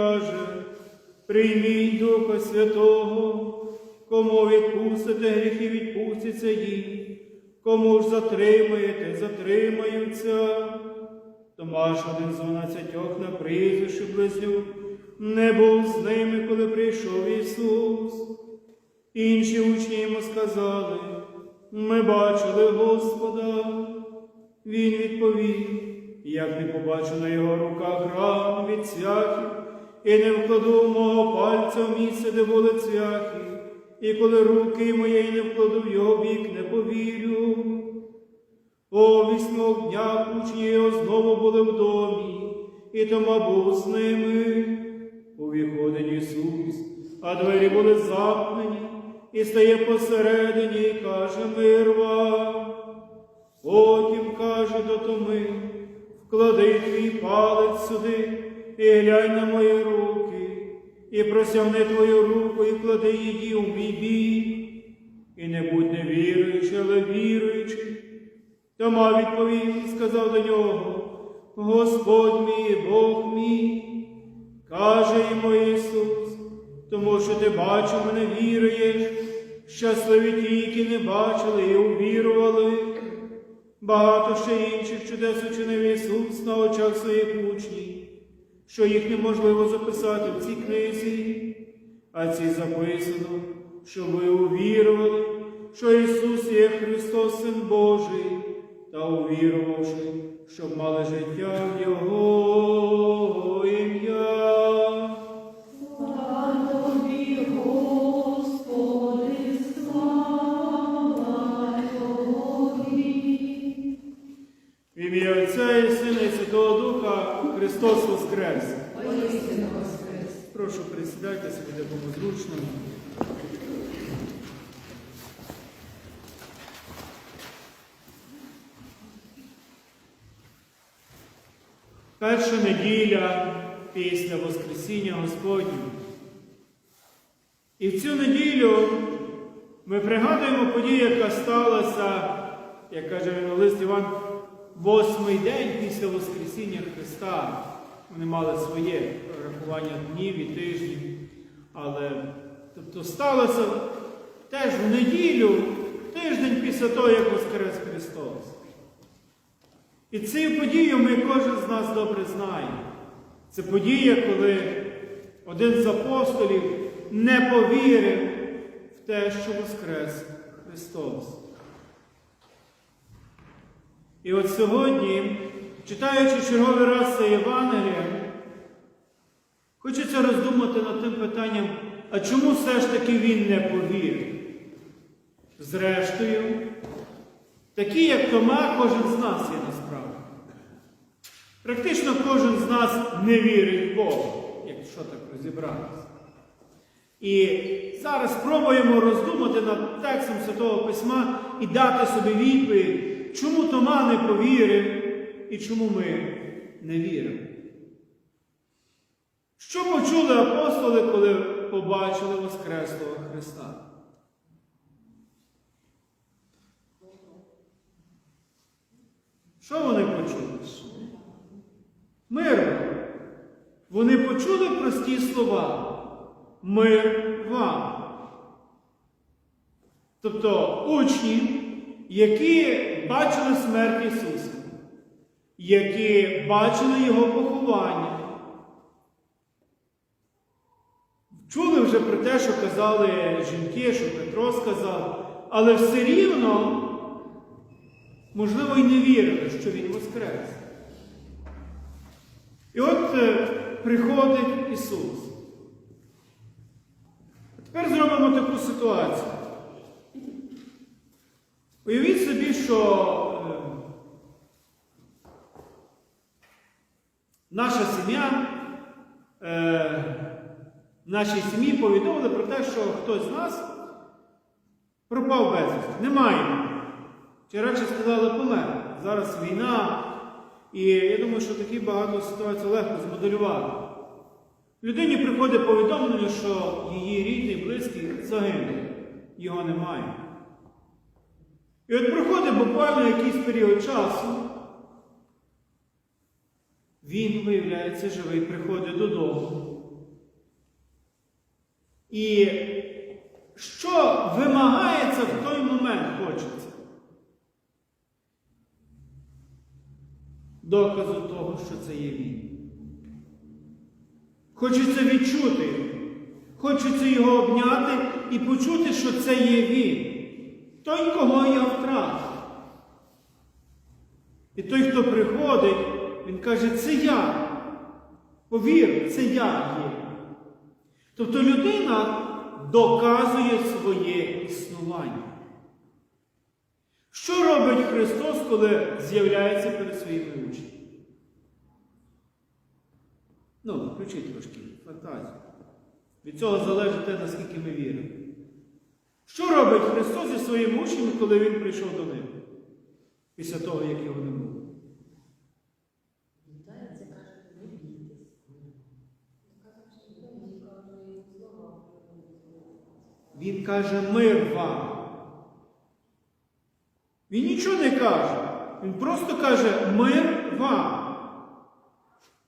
каже, прийміть Духа Святого, кому відпустите гріхи, відпустяться їм, кому ж затримаєте, затримаються. Томаш один з дванадцятьох на прізвище близнюк не був з ними, коли прийшов Ісус. Інші учні йому сказали, ми бачили Господа. Він відповів, як не побачу на його руках ран від цвяхів, і не вкладу мого пальця в місце, де були цвяхи, і коли руки моєї не вкладу в його бік, не повірю. О вісьмох днях учні його знову були в домі, і Тома був з ними. Увіходить Ісус, а двері були замкнені, і стає посередині і каже мир вам. Потім каже до Томи, вклади твій палець сюди і глянь на мої руки, і просягни твою руку, і вклади її в мій бік. І не будь невіруючи, але віруючи. Тома відповів і сказав до нього, Господь мій, Бог мій, каже йому Ісус, тому що ти бачив мене віруєш, щасливі ті, які не бачили і увірували. Багато ще інших чудес учинив Ісус на очах своїх учнів, що їх неможливо записати в цій книзі, а ці записано, що ви увірували, що Ісус є Христос, Син Божий, та увірувавши, щоб мали життя в Його ім'я. Ім'я Отця і Сина і Святого Духа Христос Воскрес! Воістину воскрес. Прошу присідайте собі де зручно. Перша неділя після Воскресіння Господнього. І в цю неділю ми пригадуємо подію, яка сталася, як каже Лист Іван, восьмий день після Воскресіння Христа. Вони мали своє рахування днів і тижнів. Але тобто сталося теж в неділю, тиждень після того, як Воскрес Христос. І цю подію ми кожен з нас добре знає. Це подія, коли один з апостолів не повірив в те, що Воскрес Христос. І от сьогодні, читаючи черговий раз це Євангеліє, хочеться роздумати над тим питанням, а чому все ж таки він не повірив? Зрештою, такі, як Тома, кожен з нас є насправді. Практично кожен з нас не вірить в Бога, якщо так розібратися. І зараз спробуємо роздумати над текстом Святого Письма і дати собі відповідь, чому Тома не повірив і чому ми не віримо. Що почули апостоли, коли побачили Воскреслого Христа? Що вони почули? Мир. Вони почули прості слова. Мир вам. Тобто учні, які бачили смерть Ісуса, які бачили Його поховання, вже про те, що казали жінки, що Петро сказав, але все рівно, можливо, і не вірили, що Він Воскрес. І от е, приходить Ісус. Тепер зробимо таку ситуацію. Уявіть собі, що е, наша сім'я, нашій сім'ї повідомили про те, що хтось з нас пропав безвісти. Немає. Чи радше сказали помер. Зараз війна, і я думаю, що такі багато ситуацій легко змоделювати. Людині приходить повідомлення, що її рідний, близький загинув. Його немає. І от проходить буквально якийсь період часу, він, виявляється, живий, приходить додому. І що вимагається в той момент хочеться? Доказу того, що це є він. Хочеться відчути, хочеться його обняти і почути, що це є він. Той, кого я втратив. І той, хто приходить, він каже, це я. Повір, це я є. Тобто людина доказує своє існування. Що робить Христос, коли з'являється перед своїми учнями? Ну, включіть трошки фантазію. Від цього залежить те, наскільки ми віримо. Що робить Христос зі своїми учнями, коли Він прийшов до них? Після того, як його не було? Вітається, каже, не бійтесь. Він каже мир вам. Він нічого не каже. Він просто каже мир вам.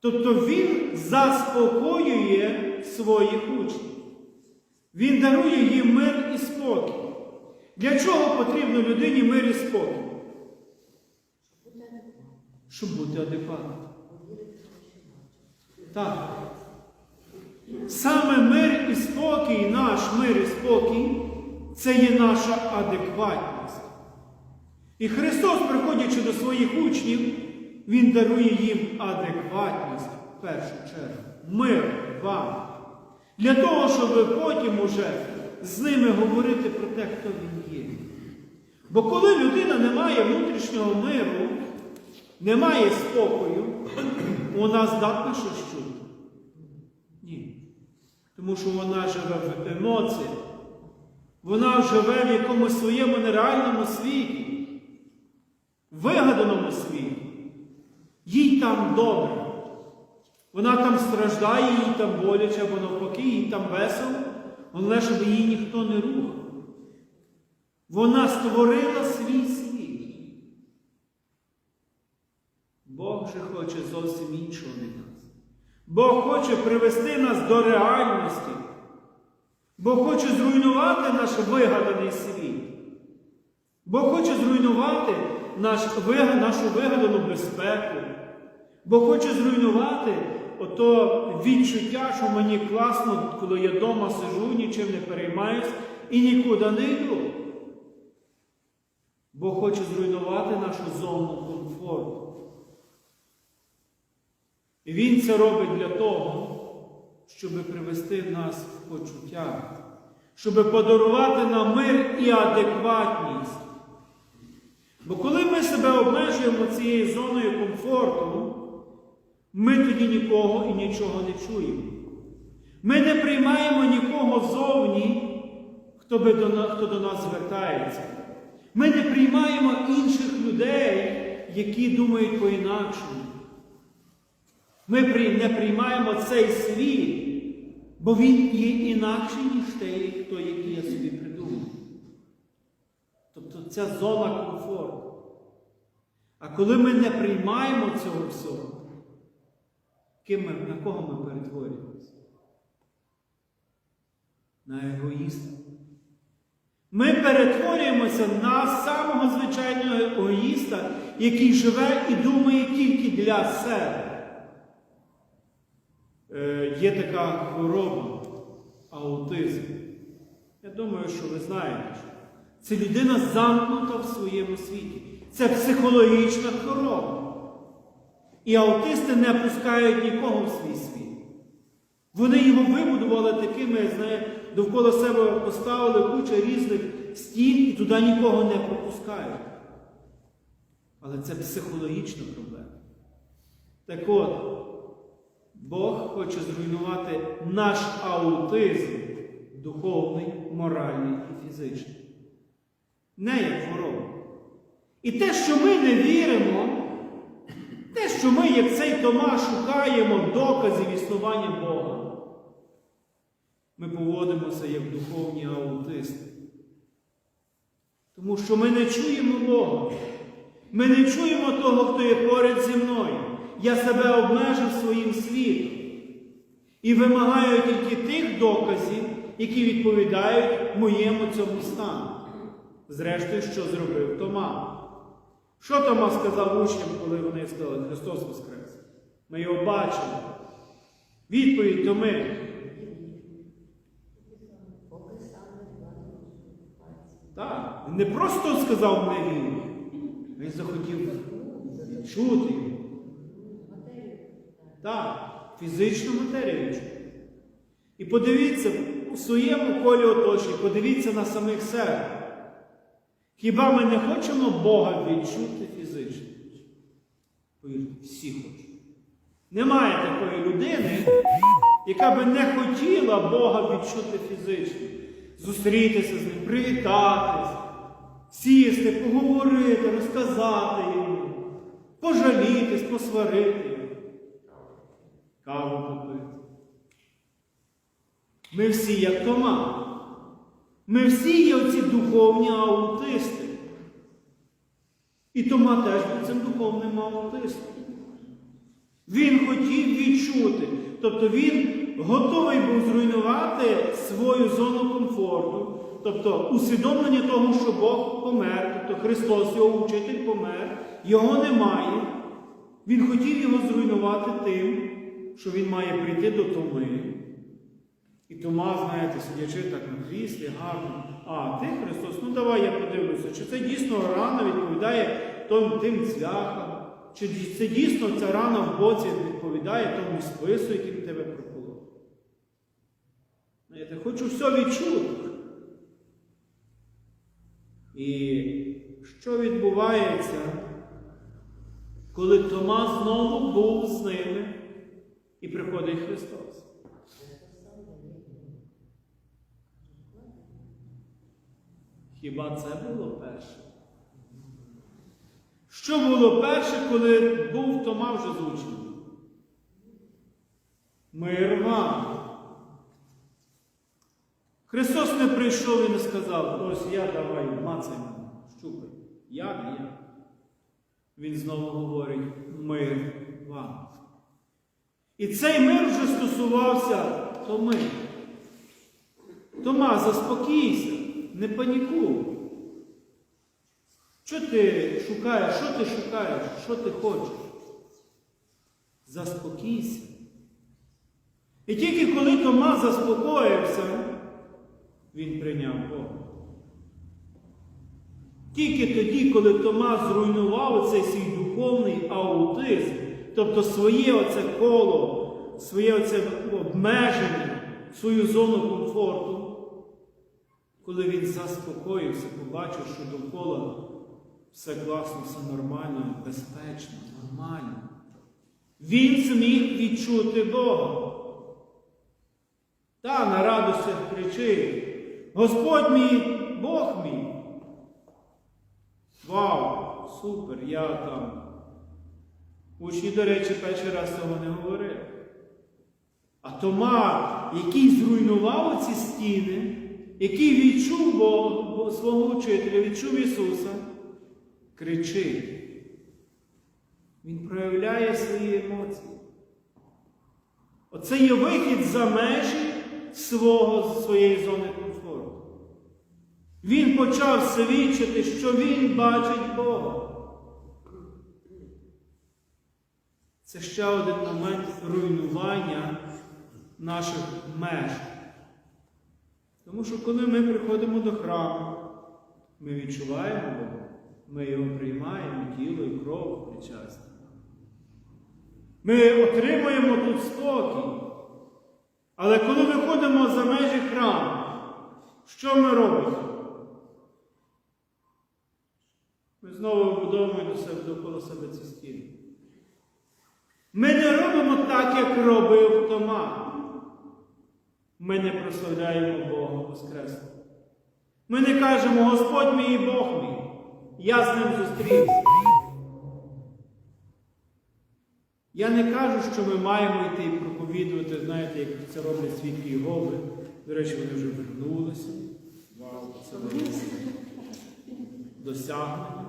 Тобто він заспокоює своїх учнів. Він дарує їм мир і спокій. Для чого потрібно людині мир і спокій? Щоб бути адекватним. Так. Саме мир і спокій, наш мир і спокій, це є наша адекватність. І Христос, приходячи до своїх учнів, Він дарує їм адекватність в першу чергу. Мир вам. Для того, щоб потім уже з ними говорити про те, хто він є. Бо коли людина не має внутрішнього миру, не має спокою, вона здатна щось чути. Тому що вона живе в емоціях. Вона живе в якомусь своєму нереальному світі, вигаданому світі. Їй там добре. Вона там страждає, їй там боляче, або навпаки, їй там весело, головне, щоб її ніхто не рухав. Вона створила свій світ. Бог же хоче зовсім іншого від нас. Бог хоче привести нас до реальності. Бог хоче зруйнувати наш вигаданий світ. Бог хоче зруйнувати наш, нашу вигадану безпеку. Бог хоче зруйнувати ото відчуття, що мені класно, коли я вдома сижу, нічим не переймаюсь і нікуди не йду. Бог хоче зруйнувати нашу зону комфорту. Він це робить для того, щоб привести нас в почуття, щоб подарувати нам мир і адекватність. Бо коли ми себе обмежуємо цією зоною комфорту, ми тоді нікого і нічого не чуємо. Ми не приймаємо нікого зовні, хто, би до, на- хто до нас звертається. Ми не приймаємо інших людей, які думають по-інакшому. Ми не приймаємо цей світ, бо він є інакший, ніж той, хто, який я собі придумав. Тобто ця зона комфорту. А коли ми не приймаємо цього всього, ким ми, на кого ми перетворюємося? На егоїста. Ми перетворюємося на самого звичайного егоїста, який живе і думає тільки для себе. Е, є така хвороба, аутизм. Я думаю, що ви знаєте, що це людина замкнута в своєму світі. Це психологічна хвороба. І аутисти не пускають нікого в свій світ. Вони його вибудували такими, знає, довкола себе поставили куча різних стін і туди нікого не пропускають. Але це психологічна проблема. Так от, Бог хоче зруйнувати наш аутизм духовний, моральний і фізичний. Не як хворобу. І те, що ми не віримо, те, що ми, як цей Тома, шукаємо доказів існування Бога, ми поводимося як духовні аутисти. Тому що ми не чуємо Бога. Ми не чуємо того, хто є поряд зі мною. Я себе обмежив своїм світом. І вимагаю тільки тих доказів, які відповідають моєму цьому стану. Зрештою, що зробив Тома. Що Тома сказав учням, коли вони сказали, Христос Воскрес? Ми його бачили. Відповідь Томи. Так, не просто сказав вірю, він захотів. Матерію. Так, фізичну матерію. І подивіться у своєму колі оточення, подивіться на самих себе. Хіба ми не хочемо Бога відчути фізично? Повірте, всі хочуть. Немає такої людини, яка би не хотіла Бога відчути фізично. Зустрітися з ним, привітатися, сісти, поговорити, розказати йому, пожалітись, посварити каву попити. Ми всі як Тома. Ми всі є оці духовні аутисти. І Тома теж був цим духовним аутистом. Він хотів відчути, тобто він готовий був зруйнувати свою зону комфорту, тобто усвідомлення того, що Бог помер, тобто Христос, його вчитель помер, його немає. Він хотів його зруйнувати тим, що він має прийти до Томи. І Тома, знаєте, сидячи так на кріслі, гарно. А, ти Христос, ну давай я подивлюся, чи це дійсно рана відповідає тим цвяхам, чи це дійсно ця рана в боці відповідає тому спису, який в тебе проколов. Знаєте, хочу все відчути. І що відбувається, коли Тома знову був з ними і приходить Христос? Хіба це було перше? Що було перше, коли був Тома вже з? Мир вам. Христос не прийшов і не сказав, ось я давай, мацай мене, щупай. Я я. Він знову говорить мир вам. І цей мир вже стосувався Томи. Тома, заспокійся, не панікуй. Що ти шукаєш? Що ти шукаєш? Що ти хочеш? Заспокійся. І тільки коли Тома заспокоївся, він прийняв Бога. Тільки тоді, коли Тома зруйнував цей свій духовний аутизм, тобто своє оце коло, своє оце обмеження, свою зону комфорту, коли він заспокоївся, побачив, що довкола все класно, все нормально, безпечно, нормально. Він зміг відчути Бога. Та на радостях кричить, Господь мій, Бог мій. Вау, супер, я там. Учні, до речі, перший раз цього не говорили. А Тома, який зруйнував ці стіни, який відчув Бога, свого учителя, відчув Ісуса, кричить. Він проявляє свої емоції. Оце є вихід за межі свого, своєї зони комфорту. Він почав свідчити, що він бачить Бога. Це ще один момент руйнування наших меж. Тому що коли ми приходимо до храму, ми відчуваємо Бога, ми його приймаємо тіло і кров причасне. Ми отримуємо тут спокій. Але коли виходимо за межі храму, що ми робимо? Ми знову вибудовуємо до себе довкола себе ці стіни. Ми не робимо так, як робив Тома. Ми не прославляємо Бога Воскреслого. Ми не кажемо Господь мій і Бог мій. Я з ним зустрівся. Я не кажу, що ми маємо йти і проповідувати, знаєте, як це роблять свідки Єгови. До речі, вони вже вернулися. Досягнення.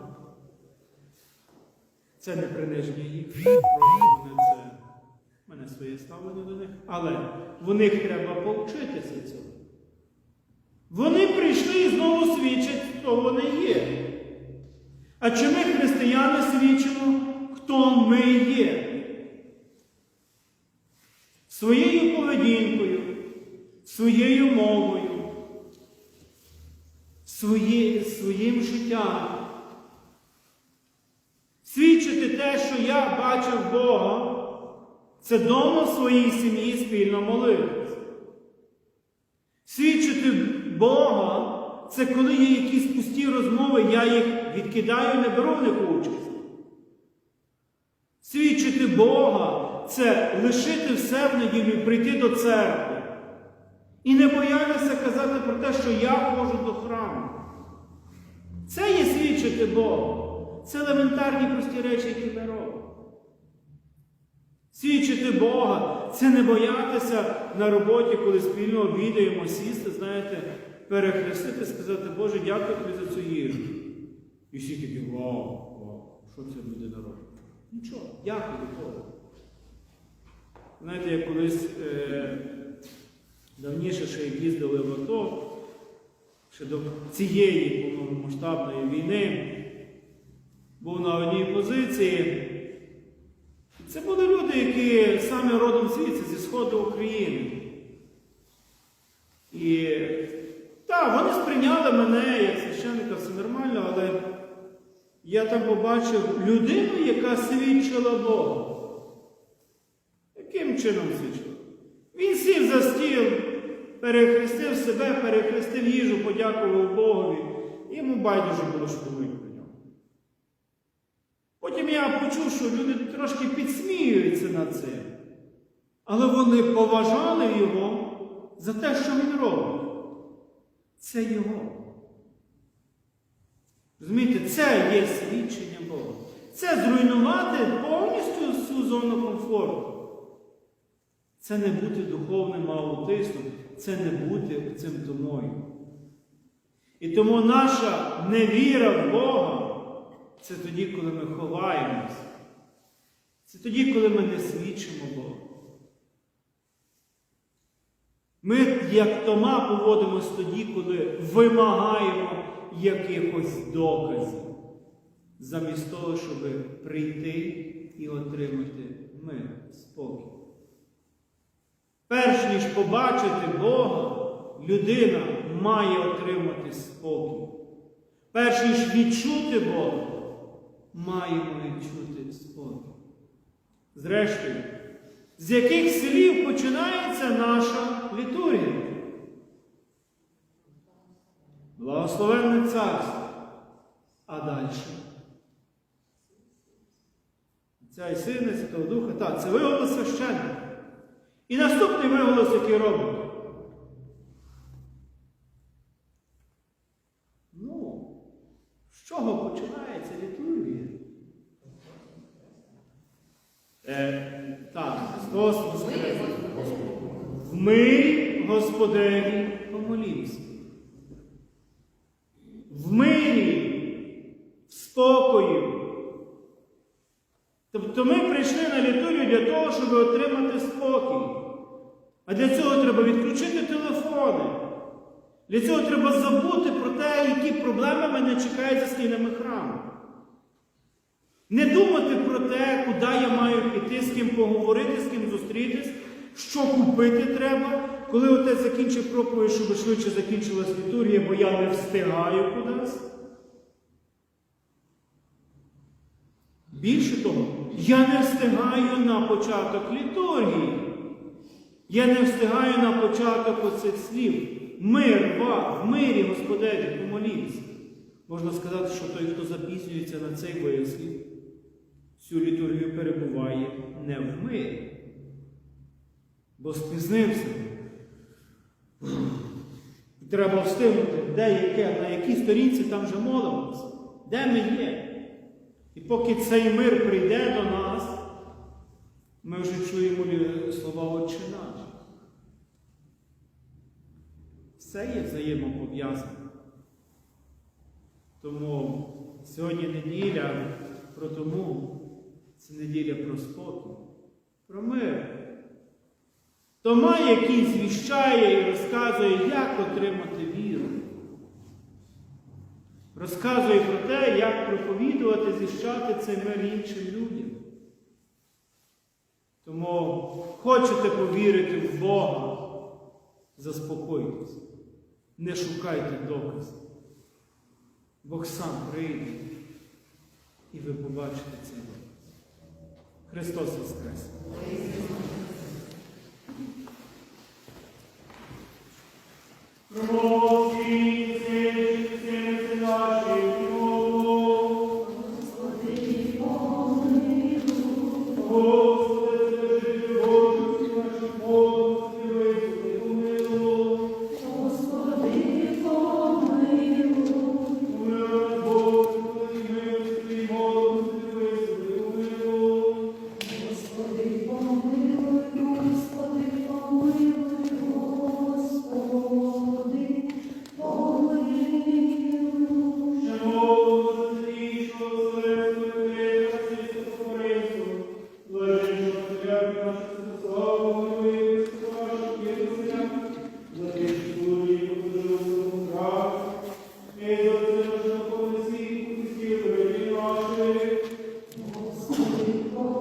Це не приниження їх. Мене своє ставлення до них. Але в них треба повчитися цього. Вони прийшли і знову свідчать, хто вони є. А чи ми, християни, свідчимо, хто ми є? Своєю поведінкою, своєю мовою, своє, своїм життям. Свідчити те, що я бачив Бога, це дома в своїй сім'ї спільно молитися. Свідчити Бога це коли є якісь пусті розмови, я їх відкидаю, не беру в них участь. Свідчити Бога це лишити все в неділю, прийти до церкви. І не боятися казати про те, що я ходжу до храму. Це є свідчити Богу. Це елементарні прості речі, які ми робимо. Свідчити Бога це не боятися на роботі, коли спільно обідаємо, сісти, знаєте, перехрестити, сказати, Боже, дякую тобі за цю їжу. І всі такі, вау, вау, що це людина робить? Нічого, дякую Богу. Знаєте, я колись е, давніше ще їздили в АТО, ще до цієї повномасштабної війни, був на одній позиції. Це були люди, які самі родом звідси, зі Сходу України. І так, вони сприйняли мене як священника, все нормально, але я там побачив людину, яка свідчила Богу. Яким чином свідчила? Він сів за стіл, перехрестив себе, перехрестив їжу, подякував Богові. Йому байдуже було, що нього. Потім я почув, що люди трошки підсміюються над цим. Але вони поважали його за те, що він робить. Це його. Розумієте, це є свідчення Бога. Це зруйнувати повністю всю зону комфорту. Це не бути духовним аутистом, це не бути цим томою. І тому наша невіра в Бога це тоді, коли ми ховаємося. Це тоді, коли ми не свідчимо Бога. Ми, як Тома, поводимось тоді, коли вимагаємо якихось доказів, замість того, щоб прийти і отримати мир, спокій. Перш ніж побачити Бога, людина має отримати спокій. Перш ніж відчути Бога, маємо відчути спокій. Зрештою, з яких слів починається наша літургія? Благословенне царство. А далі? Ця і Сина, і Святого Духа. Так, це виголос священника. І наступний виголос, який робить. Ну, з чого починається літургія? Е, так, Христос Воскрес. В мирі Господеві помолімся. В мирі, в спокою. Тобто ми прийшли на літургію для того, щоб отримати спокій. А для цього треба відключити телефони. Для цього треба забути про те, які проблеми мене чекають за стінами храму. Не думати про те, куди я маю піти, з ким поговорити, з ким зустрітись, що купити треба, коли отець закінчив проповідь, щоб швидше закінчилась літургія, бо я не встигаю кудись. Більше того, я не встигаю на початок літургії. Я не встигаю на початок оцих слів. Мир вам, в мирі, Господеві, помоліться. Можна сказати, що той, хто запізнюється на цей вислів, всю літургію перебуває не в мирі. Бо спізнився. Треба встигнути, де яке, на якій сторінці там вже молимося, де ми є. І поки цей мир прийде до нас, ми вже чуємо слова Отче наш. Все є взаємопов'язане. Тому сьогодні неділя про тому, це неділя про спокій, про мир. Тома, який звіщає і розказує, як отримати віру. Розказує про те, як проповідувати, зіщати цей мир іншим людям. Тому хочете повірити в Бога, заспокойтесь, не шукайте доказів. Бог сам прийде, і ви побачите доказ. Христос Воскрес! Просвіти